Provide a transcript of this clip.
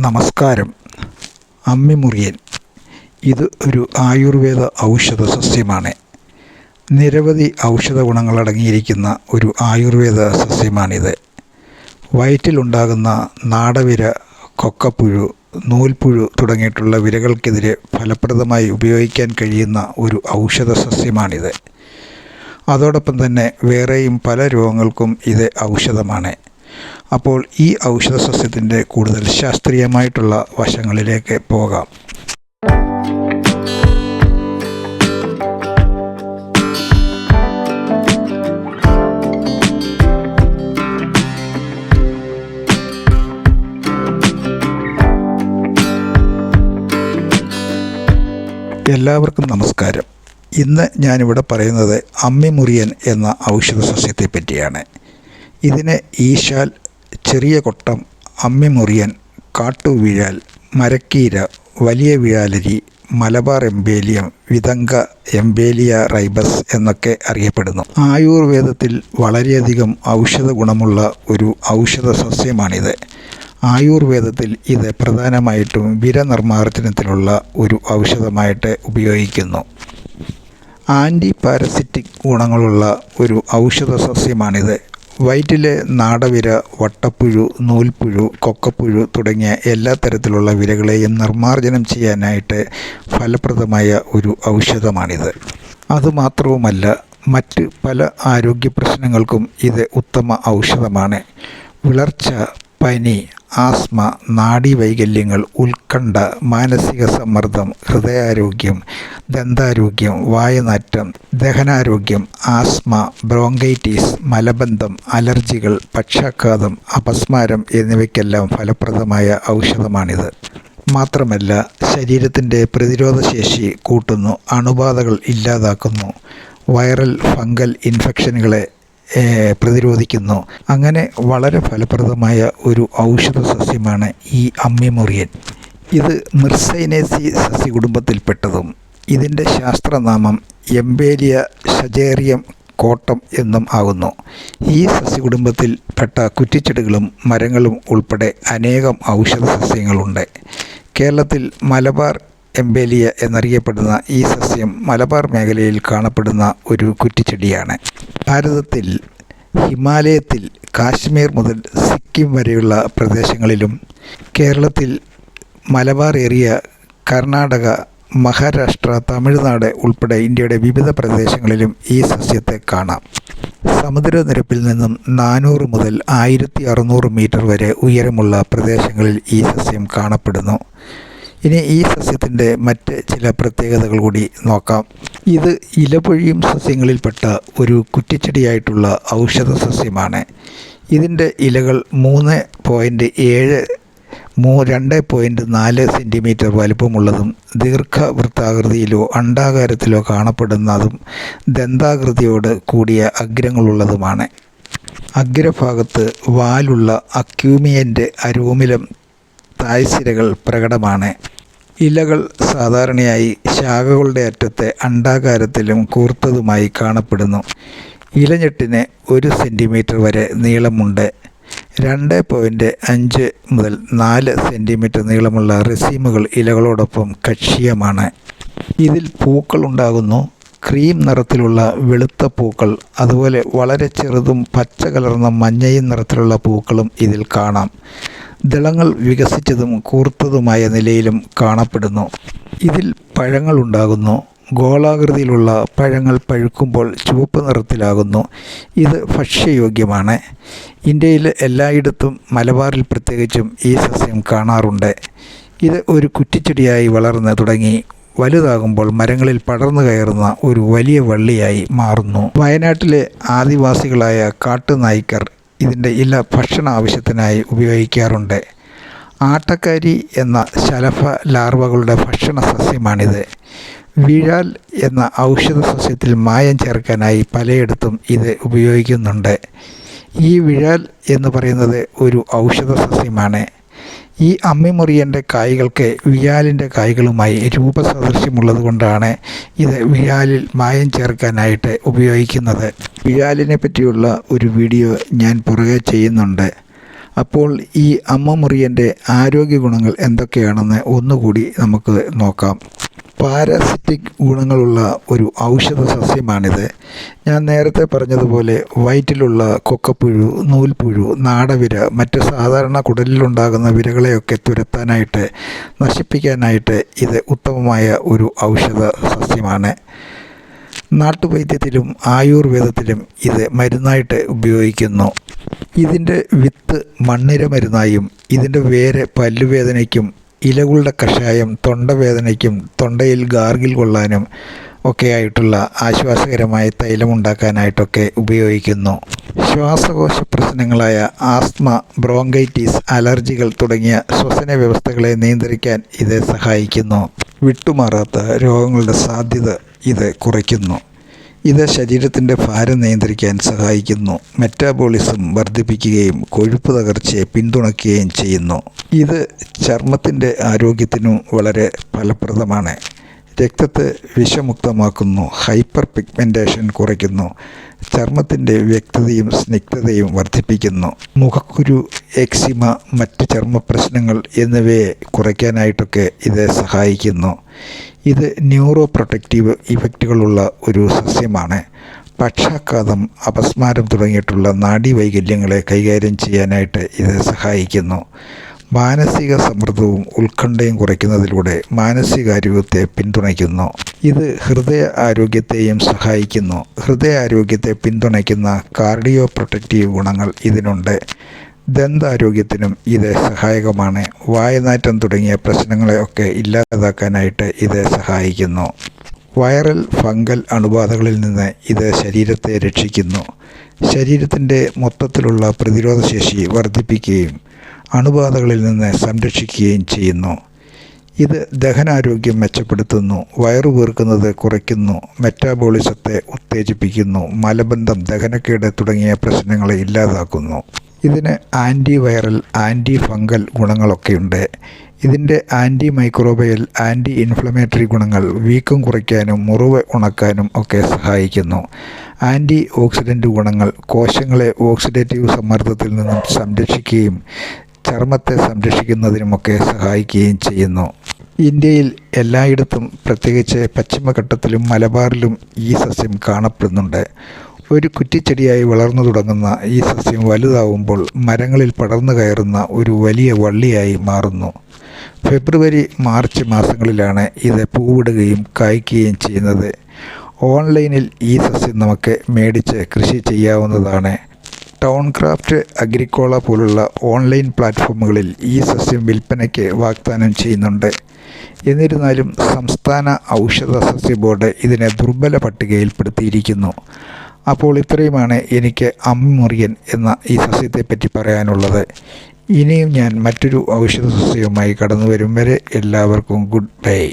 നമസ്കാരം. അമ്മിമുറിയൻ ഇത് ഒരു ആയുർവേദ ഔഷധ സസ്യമാണ്. നിരവധി ഔഷധ ഗുണങ്ങളടങ്ങിയിരിക്കുന്ന ഒരു ആയുർവേദ സസ്യമാണിത്. വയറ്റിലുണ്ടാകുന്ന നാടവിര കൊക്കപ്പുഴു നൂൽപ്പുഴു തുടങ്ങിയിട്ടുള്ള വിരകൾക്കെതിരെ ഫലപ്രദമായി ഉപയോഗിക്കാൻ കഴിയുന്ന ഒരു ഔഷധ സസ്യമാണിത്. അതോടൊപ്പം തന്നെ വേറെയും പല രോഗങ്ങൾക്കും ഇത് ഔഷധമാണ്. അപ്പോൾ ഈ ഔഷധ സസ്യത്തിന്റെ കൂടുതൽ ശാസ്ത്രീയമായിട്ടുള്ള വശങ്ങളിലേക്ക് പോകാം. എല്ലാവർക്കും നമസ്കാരം. ഇന്ന് ഞാനിവിടെ പറയുന്നത് അമ്മിമുറിയൻ എന്ന ഔഷധ സസ്യത്തെ പറ്റിയാണ്. ഇതിനെ ഈശാൽ ചെറിയ കൊട്ടം അമ്മിമുറിയൻ കാട്ടുവീഴാൽ മരക്കീര വലിയ വീഴാലരി മലബാർ എംബേലിയം വിതങ്ക എംബേലിയ റൈബസ് എന്നൊക്കെ അറിയപ്പെടുന്നു. ആയുർവേദത്തിൽ വളരെയധികം ഔഷധ ഗുണമുള്ള ഒരു ഔഷധ സസ്യമാണിത്. ആയുർവേദത്തിൽ ഇത് പ്രധാനമായിട്ടും വിരനിർമ്മാർജനത്തിലുള്ള ഒരു ഔഷധമായിട്ട് ഉപയോഗിക്കുന്നു. ആന്റി പാരസിറ്റിക് ഗുണങ്ങളുള്ള ഒരു ഔഷധ സസ്യമാണിത്. വയറ്റിലെ നാടവിര വട്ടപ്പുഴു നൂൽപ്പുഴു കൊക്കപ്പുഴു തുടങ്ങിയ എല്ലാ തരത്തിലുള്ള വിരകളെയും നിർമ്മാർജനം ചെയ്യാനായിട്ട് ഫലപ്രദമായ ഒരു ഔഷധമാണിത്. അതുമാത്രവുമല്ല മറ്റ് പല ആരോഗ്യ പ്രശ്നങ്ങൾക്കും ഇത് ഉത്തമ ഔഷധമാണ്. വിളർച്ച പനി ആസ്മ നാഡീവൈകല്യങ്ങൾ ഉത്കണ്ഠ മാനസിക സമ്മർദ്ദം ഹൃദയാരോഗ്യം ദന്താരോഗ്യം വായനാറ്റം ദഹനാരോഗ്യം ആസ്മ ബ്രോങ്കൈറ്റിസ് മലബന്ധം അലർജികൾ പക്ഷാഘാതം അപസ്മാരം എന്നിവയ്ക്കെല്ലാം ഫലപ്രദമായ ഔഷധമാണിത്. മാത്രമല്ല ശരീരത്തിന്റെ പ്രതിരോധശേഷി കൂട്ടുന്നു അണുബാധകൾ ഇല്ലാതാക്കുന്നു. വൈറൽ ഫംഗൽ ഇൻഫെക്ഷനുകളെ പ്രതിരോധിക്കുന്നു. അങ്ങനെ വളരെ ഫലപ്രദമായ ഒരു ഔഷധ സസ്യമാണ് ഈ അമ്മിമുറിയൻ. ഇത് മിർസൈനേസി സസ്യകുടുംബത്തിൽപ്പെട്ടതും ഇതിന്റെ ശാസ്ത്രനാമം എംബേലിയ ഷജേറിയം കോട്ടം എന്നും ആകുന്നു. ഈ സസ്യകുടുംബത്തിൽ പെട്ട കുറ്റിച്ചെടികളും മരങ്ങളും ഉൾപ്പെടെ അനേകം ഔഷധ സസ്യങ്ങളുണ്ട്. കേരളത്തിൽ മലബാർ എംബേലിയ എന്നറിയപ്പെടുന്ന ഈ സസ്യം മലബാർ മേഖലയിൽ കാണപ്പെടുന്ന ഒരു കുറ്റിച്ചെടിയാണ്. ഭാരതത്തിൽ ഹിമാലയത്തിൽ കാശ്മീർ മുതൽ സിക്കിം വരെയുള്ള പ്രദേശങ്ങളിലും കേരളത്തിൽ മലബാർ ഏരിയ കർണാടക മഹാരാഷ്ട്ര തമിഴ്നാട് ഉൾപ്പെടെ ഇന്ത്യയുടെ വിവിധ പ്രദേശങ്ങളിലും ഈ സസ്യത്തെ കാണാം. സമുദ്രനിരപ്പിൽ നിന്നും നാനൂറ് മുതൽ ആയിരത്തി അറുന്നൂറ് മീറ്റർ വരെ ഉയരമുള്ള പ്രദേശങ്ങളിൽ ഈ സസ്യം കാണപ്പെടുന്നു. ഇനി ഈ സസ്യത്തിന്റെ മറ്റ് ചില പ്രത്യേകതകൾ കൂടി നോക്കാം. ഇത് ഇലപൊഴിയും സസ്യങ്ങളിൽപ്പെട്ട ഒരു കുറ്റിച്ചെടിയായിട്ടുള്ള ഔഷധ സസ്യമാണ്. ഇതിന്റെ ഇലകൾ മൂന്ന് പോയിന്റ് ഏഴ് മൂ രണ്ട് പോയിന്റ് നാല് സെന്റിമീറ്റർ വലുപ്പമുള്ളതും ദീർഘവൃത്താകൃതിയിലോ അണ്ഡാകാരത്തിലോ കാണപ്പെടുന്നതും ദന്താകൃതിയോട് കൂടിയ അഗ്രങ്ങളുള്ളതുമാണ്. അഗ്രഭാഗത്ത് വാലുള്ള അക്യൂമിയന്റെ അരോമിലം തായ്സിരകൾ പ്രകടമാണ്. ഇലകൾ സാധാരണയായി ശാഖകളുടെ അറ്റത്തെ അണ്ഡാകാരത്തിലും കൂർത്തതുമായി കാണപ്പെടുന്നു. ഇലഞ്ഞെട്ടിന് ഒരു സെന്റിമീറ്റർ വരെ നീളമുണ്ട്. രണ്ട് പോയിന്റ് അഞ്ച് മുതൽ നാല് സെന്റിമീറ്റർ നീളമുള്ള റെസീമുകൾ ഇലകളോടൊപ്പം കക്ഷീയമാണ്. ഇതിൽ പൂക്കൾ ഉണ്ടാകുന്നു. ക്രീം നിറത്തിലുള്ള വെളുത്ത പൂക്കൾ അതുപോലെ വളരെ ചെറുതും പച്ച കലർന്ന മഞ്ഞയും നിറത്തിലുള്ള പൂക്കളും ഇതിൽ കാണാം. ദളങ്ങൾ വികസിച്ചതും കൂർത്തതുമായ നിലയിലും കാണപ്പെടുന്നു. ഇതിൽ പഴങ്ങൾ ഉണ്ടാകുന്നു ഗോളാകൃതിയിലുള്ള പഴങ്ങൾ പഴുക്കുമ്പോൾ ചുവപ്പ് നിറത്തിലാകുന്നു. ഇത് ഭക്ഷ്യയോഗ്യമാണ്. ഇന്ത്യയിൽ എല്ലായിടത്തും മലബാറിൽ പ്രത്യേകിച്ചും ഈ സസ്യം കാണാറുണ്ട്. ഇത് ഒരു കുറ്റിച്ചെടിയായി വളർന്ന് തുടങ്ങി. വലുതാകുമ്പോൾ മരങ്ങളിൽ പടർന്നു കയറുന്ന ഒരു വലിയ വള്ളിയായി മാറുന്നു. വയനാട്ടിലെ ആദിവാസികളായ കാട്ടുനായ്ക്കർ ഇതിന്റെ ഇല ഭക്ഷണ ആവശ്യത്തിനായി ഉപയോഗിക്കാറുണ്ട്. ആട്ടക്കാരി എന്ന ശലഭ ലാർവകളുടെ ഭക്ഷണ സസ്യമാണിത് വീഴാൽ എന്ന ഔഷധ സസ്യത്തിൽ മായം ചേർക്കാനായി പലയിടത്തും ഇത് ഉപയോഗിക്കുന്നുണ്ട്. ഈ വിഴാൽ എന്ന് പറയുന്നത് ഒരു ഔഷധ സസ്യമാണ് ഈ അമ്മിമുറിയന്റെ കായ്കൾക്ക് വിയാലിന്റെ കായ്കളുമായി രൂപസദൃശ്യമുള്ളത് കൊണ്ടാണ് ഇത് വിയാലിൽ മായം ചേർക്കാനായിട്ട് ഉപയോഗിക്കുന്നത്. വിയാലിനെ പറ്റിയുള്ള ഒരു വീഡിയോ ഞാൻ പുറകെ ചെയ്യുന്നുണ്ട്. അപ്പോൾ ഈ അമ്മമുറിയന്റെ ആരോഗ്യ ഗുണങ്ങൾ എന്തൊക്കെയാണെന്ന് ഒന്നുകൂടി നമുക്ക് നോക്കാം. പാരാസിറ്റിക് ഗുണങ്ങളുള്ള ഒരു ഔഷധ സസ്യമാണിത്. ഞാൻ നേരത്തെ പറഞ്ഞതുപോലെ വയറ്റിലുള്ള കൊക്കപ്പുഴു നൂൽപ്പുഴു നാടവിര മറ്റ് സാധാരണ കുടലിലുണ്ടാകുന്ന വിരകളെയൊക്കെ തുരത്താനായിട്ട് നശിപ്പിക്കാനായിട്ട് ഇത് ഉത്തമമായ ഒരു ഔഷധ സസ്യമാണ്. നാട്ടുവൈദ്യത്തിലും ആയുർവേദത്തിലും ഇത് മരുന്നായിട്ട് ഉപയോഗിക്കുന്നു. ഇതിന്റെ വിത്ത് മണ്ണിര മരുന്നായും ഇതിന്റെ വേര് പല്ലുവേദനയ്ക്കും ഇലകളുടെ കഷായം തൊണ്ടവേദനയ്ക്കും തൊണ്ടയിൽ ഗാർഗിൽ കൊള്ളാനും ഒക്കെയായിട്ടുള്ള ആശ്വാസകരമായ തൈലമുണ്ടാക്കാനായിട്ടൊക്കെ ഉപയോഗിക്കുന്നു. ശ്വാസകോശ പ്രശ്നങ്ങളായ ആസ്മ ബ്രോങ്കൈറ്റിസ് അലർജികൾ തുടങ്ങിയ ശ്വസന വ്യവസ്ഥകളെ നിയന്ത്രിക്കാൻ ഇത് സഹായിക്കുന്നു. വിട്ടുമാറാത്ത രോഗങ്ങളുടെ സാധ്യത ഇത് കുറയ്ക്കുന്നു. ഇത് ശരീരത്തിന്റെ ഭാരം നിയന്ത്രിക്കാൻ സഹായിക്കുന്നു. മെറ്റാബോളിസം വർദ്ധിപ്പിക്കുകയും കൊഴുപ്പ് തകർച്ചയെ പിന്തുണയ്ക്കുകയും ചെയ്യുന്നു. ഇത് ചർമ്മത്തിന്റെ ആരോഗ്യത്തിനും വളരെ ഫലപ്രദമാണ്. രക്തത്തെ വിഷമുക്തമാക്കുന്നു. ഹൈപ്പർ പിഗ്മെന്റേഷൻ കുറയ്ക്കുന്നു. ചർമ്മത്തിന്റെ വ്യക്തതയും സ്നിഗ്ധതയും വർദ്ധിപ്പിക്കുന്നു. മുഖക്കുരു എക്സിമ മറ്റ് ചർമ്മ പ്രശ്നങ്ങൾ എന്നിവയെ കുറയ്ക്കാനായിട്ടൊക്കെ ഇത് സഹായിക്കുന്നു. ഇത് ന്യൂറോ പ്രൊട്ടക്റ്റീവ് ഇഫക്റ്റുകളുള്ള ഒരു സസ്യമാണ്. പക്ഷാഘാതം അപസ്മാരം തുടങ്ങിയിട്ടുള്ള നാഡീവൈകല്യങ്ങളെ കൈകാര്യം ചെയ്യാനായിട്ട് ഇത് സഹായിക്കുന്നു. മാനസിക സമ്മർദ്ദവും ഉത്കണ്ഠയും കുറയ്ക്കുന്നതിലൂടെ മാനസികാരോഗ്യത്തെ പിന്തുണയ്ക്കുന്നു. ഇത് ഹൃദയ ആരോഗ്യത്തെയും സഹായിക്കുന്നു. ഹൃദയ ആരോഗ്യത്തെ പിന്തുണയ്ക്കുന്ന കാർഡിയോ പ്രൊട്ടക്റ്റീവ് ഗുണങ്ങൾ ഇതിനുണ്ട്. ദന്താരോഗ്യത്തിനും ഇത് സഹായകമാണ്. വായനാറ്റം തുടങ്ങിയ പ്രശ്നങ്ങളെയൊക്കെ ഇല്ലാതാക്കാനായിട്ട് ഇത് സഹായിക്കുന്നു. വൈറൽ ഫംഗൽ അണുബാധകളിൽ നിന്ന് ഇത് ശരീരത്തെ രക്ഷിക്കുന്നു. ശരീരത്തിന്റെ മൊത്തത്തിലുള്ള പ്രതിരോധശേഷി വർദ്ധിപ്പിക്കുകയും അണുബാധകളിൽ നിന്ന് സംരക്ഷിക്കുകയും ചെയ്യുന്നു. ഇത് ദഹനാരോഗ്യം മെച്ചപ്പെടുത്തുന്നു. വയറു വീർക്കുന്നത് കുറയ്ക്കുന്നു. മെറ്റാബോളിസത്തെ ഉത്തേജിപ്പിക്കുന്നു. മലബന്ധം ദഹനക്കേട് തുടങ്ങിയ പ്രശ്നങ്ങളെ ഇല്ലാതാക്കുന്നു. ഇതിന് ആന്റി വൈറൽ ആന്റി ഫംഗൽ ഗുണങ്ങളൊക്കെയുണ്ട്. ഇതിന്റെ ആന്റി മൈക്രോബയൽ ആന്റി ഇൻഫ്ലമേറ്ററി ഗുണങ്ങൾ വീക്കം കുറയ്ക്കാനും മുറിവ് ഉണക്കാനും ഒക്കെ സഹായിക്കുന്നു. ആന്റി ഓക്സിഡന്റ് ഗുണങ്ങൾ കോശങ്ങളെ ഓക്സിഡേറ്റീവ് സമ്മർദ്ദത്തിൽ നിന്നും സംരക്ഷിക്കുകയും ചർമ്മത്തെ സംരക്ഷിക്കുന്നതിനുമൊക്കെ സഹായിക്കുകയും ചെയ്യുന്നു. ഇന്ത്യയിൽ എല്ലായിടത്തും പ്രത്യേകിച്ച് പശ്ചിമഘട്ടത്തിലും മലബാറിലും ഈ സസ്യം കാണപ്പെടുന്നുണ്ട്. ഒരു കുറ്റിച്ചെടിയായി വളർന്നു തുടങ്ങുന്ന ഈ സസ്യം വലുതാവുമ്പോൾ മരങ്ങളിൽ പടർന്നു കയറുന്ന ഒരു വലിയ വള്ളിയായി മാറുന്നു. ഫെബ്രുവരി മാർച്ച് മാസങ്ങളിലാണ് ഇത് പൂവിടുകയും കായ്ക്കുകയും ചെയ്യുന്നത്. ഓൺലൈനിൽ ഈ സസ്യം നമുക്ക് മേടിച്ച് കൃഷി ചെയ്യാവുന്നതാണ്. ടൗൺ ക്രാഫ്റ്റ് അഗ്രിക്കോള പോലുള്ള ഓൺലൈൻ പ്ലാറ്റ്ഫോമുകളിൽ ഈ സസ്യം വിൽപ്പനയ്ക്ക് വാഗ്ദാനം ചെയ്യുന്നുണ്ട്. എന്നിരുന്നാലും സംസ്ഥാന ഔഷധ സസ്യ ബോർഡ് ഇതിനെ ദുർബല പട്ടികയിൽപ്പെടുത്തിയിരിക്കുന്നു. അപ്പോൾ ഇത്രയുമാണ് എനിക്ക് അമ്മുറിയൻ എന്ന ഈ സസ്യത്തെപ്പറ്റി പറയാനുള്ളത്. ഇനിയും ഞാൻ മറ്റൊരു ഔഷധ സസ്യവുമായി കടന്നു വരും വരെ എല്ലാവർക്കും ഗുഡ് ബൈ.